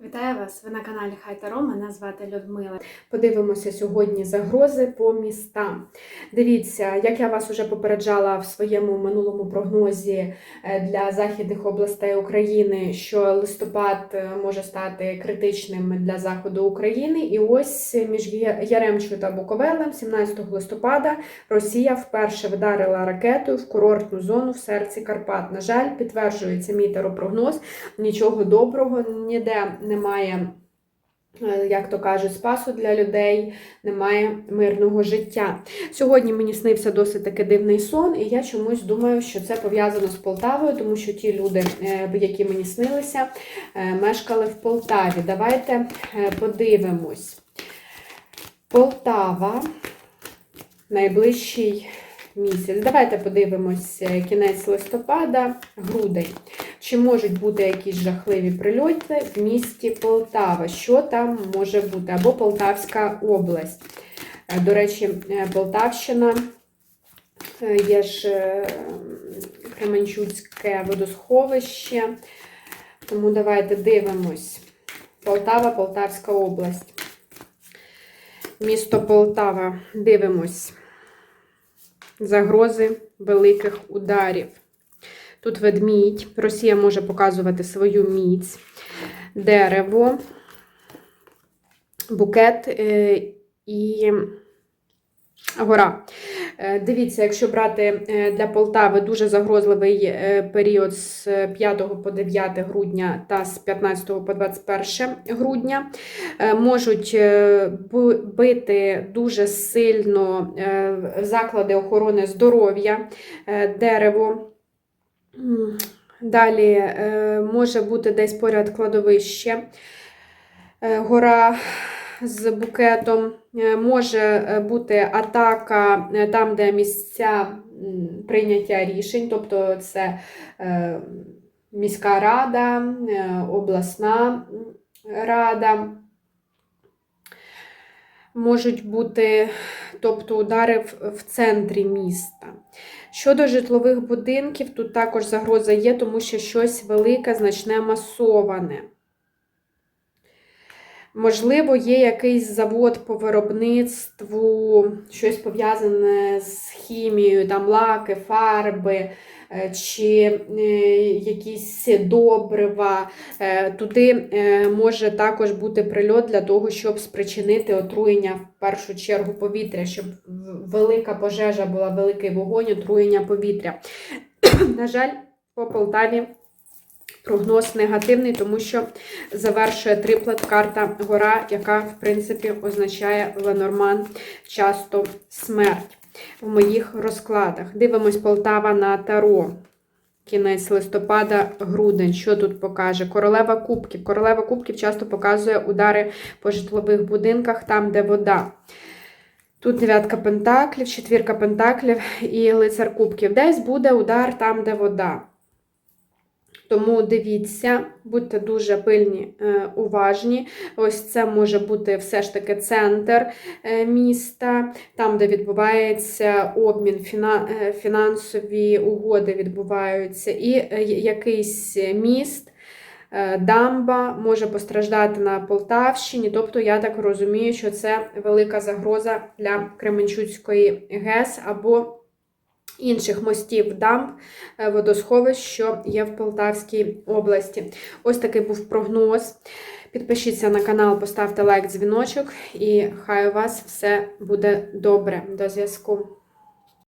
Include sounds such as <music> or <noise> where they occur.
Вітаю вас! Ви на каналі Хай Таро. Мене звати Людмила. Подивимося сьогодні загрози по містам. Дивіться, як я вас уже попереджала в своєму минулому прогнозі е, для західних областей України, що листопад е, може стати критичним для заходу України. І ось між Яремчою та Буковелем, 17 листопада, Росія вперше вдарила ракетою в курортну зону в серці Карпат. На жаль, підтверджується мій теропрогноз. Нічого доброго ніде немає. е, Як то кажуть, спасу для людей немає мирного життя. Сьогодні мені снився досить таки дивний сон, і я чомусь думаю, що це пов'язано з Полтавою, тому що ті люди, е, які мені снилися, е, мешкали в Полтаві. Давайте подивимось. Полтава, найближчий місяць. Давайте подивимось е, кінець листопада, грудень. Чи можуть бути якісь жахливі прильоти в місті Полтава? Що там може бути? Або Полтавська область. Е, До речі, е, Полтавщина є ж Кременчуцьке водосховище. Тому давайте дивимось. Полтава, Полтавська область. Місто Полтава. Дивимось. Загрози великих ударів. Тут ведмідь. Росія може показувати свою міць, дерево, букет е, і гора. Е, Дивіться, якщо брати е, для Полтави дуже загрозливий е, період з 5 по 9 грудня та з 15 по 21 грудня, можуть бити дуже сильно заклади охорони здоров'я, дерево. Далі може бути десь поряд кладовище, гора з букетом. Е, Може е, бути атака е, там, де місця прийняття рішень, тобто це міська рада, обласна рада. Можуть бути тобто удари в центрі міста. Щодо житлових будинків, тут також загроза є, тому що щось велике, значне масоване. Можливо, є якийсь завод по виробництву, щось пов'язане з хімією, там лаки, фарби е, чи е, якісь добрива. Е, Туди може також бути прильот для того, щоб спричинити отруєння в першу чергу повітря, щоб велика пожежа була, великий вогонь, отруєння повітря. <clears throat> На жаль, по Полтаві прогноз негативний, тому що завершує триплет карта гора, яка, в принципі, означає Ленорман, часто смерть в моїх розкладах. Дивимось Полтава на Таро. Кінець листопада, грудень. Що тут покаже? Королева кубків. Королева кубків часто показує удари по житлових будинках, там, де вода. Тут дев'ятка пентаклів, четвірка пентаклів і лицар кубків. Десь буде удар там, де вода. Тому дивіться, будьте дуже пильні, е, уважні. Ось це може бути все ж таки центр е, міста, там, де відбувається обмін, е, фінансові угоди відбуваються, і якийсь міст. Дамба може постраждати на Полтавщині, тобто я так розумію, що це велика загроза для Кременчуцької ГЕС або інших мостів дамб, е, водосховищ, що є в Полтавській області. Ось такий був прогноз. Підпишіться на канал, поставте лайк, дзвіночок, і хай у вас все буде добре. До зв'язку.